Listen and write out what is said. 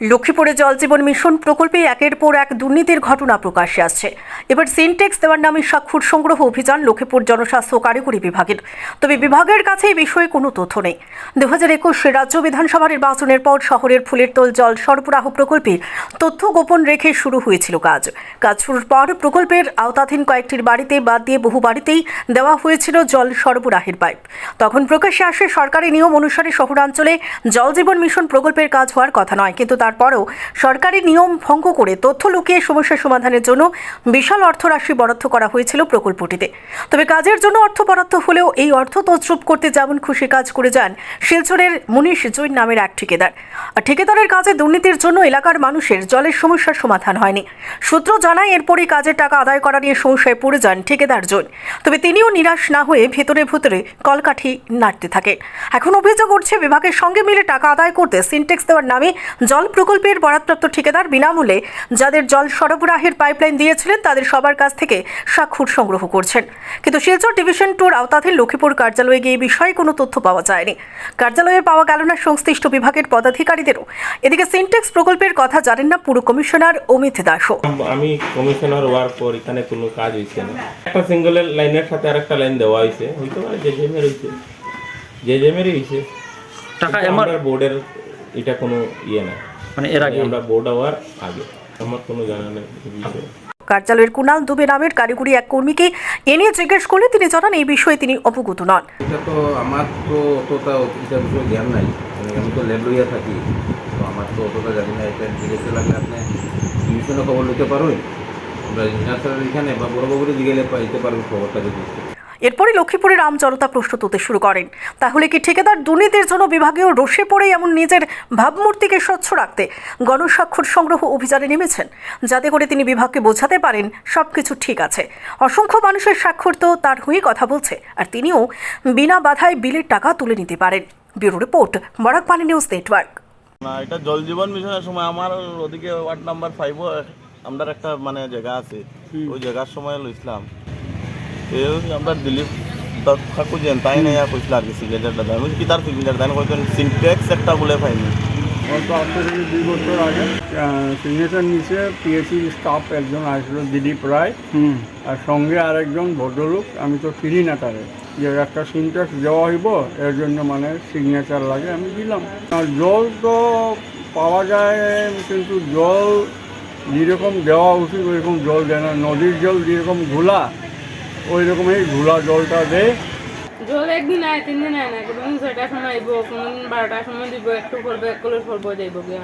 লক্ষ্মীপুরে জল জীবন মিশন প্রকল্পে একের পর এক দুর্নীতির ঘটনা প্রকাশ্যে আসছে। এবার সিনটেক্স দেওয়ার নামে স্বাক্ষর সংগ্রহ অভিযান লক্ষ্মীপুর জনস্বাস্থ্য কারিগরি বিভাগের। তবে বিভাগের কাছে এই বিষয়ে কোনো তথ্য নেই। দু হাজার একুশে রাজ্য বিধানসভা নির্বাচনের পর শহরের ফুলের তোল জল সরবরাহ প্রকল্পে তথ্য গোপন রেখে শুরু হয়েছিল কাজ। কাজ শুরুর পর প্রকল্পের আওতাধীন কয়েকটির বাড়িতে বাদ দিয়ে বহু বাড়িতেই দেওয়া হয়েছিল জল সরবরাহের পাইপ। তখন প্রকাশ্যে আসে সরকারি নিয়ম অনুসারে শহরাঞ্চলে জল জীবন মিশন প্রকল্পের কাজ হওয়ার কথা নয়, কিন্তু তারপরেও সরকারি নিয়ম ভঙ্গ করে তথ্য লুকিয়ে সমস্যা সমাধানের জন্য বিশাল অর্থরাশি বরাদ্দ করা হয়েছিল প্রকল্পটিতে। তবে কাজের জন্য অর্থ বরাদ্দ হলেও এই অর্থ তছরূপ করতে যেমন খুশি কাজ করে যান শিলচরের মুনিশ জৈন নামের এক ঠিকাদার। আর ঠিকাদারের কাজে দুর্নীতির জন্য এলাকার মানুষের জলের সমস্যার সমাধান হয়নি। সূত্র জানায় এরপরই কাজের টাকা আদায় করা নিয়ে সমস্যায় পড়ে যান ঠিকাদার জৈন। তবে তিনিও নিরাশ না হয়ে ভেতরে ভেতরে কলকাঠি নাড়তে থাকে। এখন অভিযোগ উঠছে, বিভাগের সঙ্গে মিলে টাকা আদায় করতে সিনটেক্স দেওয়ার নামে জল প্রকল্পের বরাদ্দপ্রাপ্ত ঠিকাদার বিনামূল্যে যাদের জল সরবরাহের পাইপলাইন দিয়েছিলেন তাদের সবার কাছ থেকে স্বাক্ষর সংগ্রহ করছেন। কিন্তু শিলচর ডিভিশন টুর আওতাধীন লক্ষ্মীপুর কার্যালয়ে গিয়ে বিষয়ে কোনো তথ্য পাওয়া যায়নি। কার্যালয়ে পাওয়া গেল না সংশ্লিষ্ট বিভাগের পদাধিকারীদেরও। এদিকে সিনটেক্স প্রকল্পের কথা জানেন না পুর কমিশনার অমিত দাসও। আমি কমিশনার হওয়ার পর এখানে কোনো কাজ হয়েছে না। একটা সিঙ্গেলের লাইনের সাথে আরেকটা লাইন দেওয়া হয়েছে হইতে পারে যে জেমের হয়েছে যে জেমেরই হয়েছে টাকা কিন্তু বোর্ডের এটা কোনো ইয়ে না। মানে এর আগে। আমরা বোর্ড হওয়ার আগে। আমার কোনো জানা নেই বিষয়ে। কার্যালয়ের কুণাল দুবে নামের কারিগরি এক কর্মীকে এ নিয়ে জিজ্ঞেস করলে তিনি জানান এই বিষয়ে তিনি অবগত নন। এটা তো আমার তো অতটা এটা বিষয়ে জ্ঞান নাই। মানে আমি তো ল্যাব লইয়া থাকি। তো আমার তো অতটা জানি না। এটা জিজ্ঞেস লাগলে আপনি টিউশনে খবর নিতে পারবেন? আমরা স্যারের এখানে বা বড়বাবুরে জিগেলে পাইতে পারবেন খবরটা যদি। এরপরে লক্ষ্মীপুরের রাম জনতা প্রশ্ন তুলতে শুরু করেন। তাহলে কি ঠিকাদার দুর্নীতির জন্য বিভাগীয় রোষে পড়ে এমন নিজের ভাবমূর্তিকে স্বচ্ছ রাখতে গণস্বাক্ষর সংগ্রহ অভিযানে নেমেছেন? যাতে করে তিনি বিভাগকে বোঝাতে পারেন সব কিছু ঠিক আছে। অসংখ্য মানুষের স্বাক্ষর তো তার হয়ে কথা বলছে আর তিনিও বিনা বাধায় বিলের টাকা তুলে নিতে পারেন। ব্যুরো রিপোর্ট বরাক পানি নিউজ নেটওয়ার্ক। না এটা জল জীবন মিশনের সময় আমার ওদিকে ওয়ার্ড নাম্বার ফাইভও আমরা একটা মানে জায়গা আছে। ওই জায়গার সময় লইছিলাম। আমরা দিলীপ দত্ত ঠাকুর যেন তাই না কইছিল আর কি সিগনেচারটা দেয় আমি কি তার সিগনেচার দেন? কইছেন সিনটেক্স একটা বলে পাইনি। গত আজ থেকে দুই বছর আগে সিগনেচার নিচে পিএসসি স্টাফ একজন আসছিল দিলীপ রায়। আর সঙ্গে আরেকজন ভদ্রলোক আমি তো চিনি না তারে। যে একটা সিনটেক্স দেওয়া হইব এর জন্য মানে সিগনেচার লাগে আমি দিলাম। আর জল তো পাওয়া যায় কিন্তু জল যেরকম দেওয়া উচিত ওইরকম জল দেয় না। নদীর জল যেরকম ঘোলা ওই রকমই ঘোলা জলটা দেয় জল একদিন আয় তিন দিন আয় না কোনোদিন ছয়টার সময় আইব, কোনোদিন বারোটার সময় দিব, একটু করব এক কলের করব যাইব গিয়া।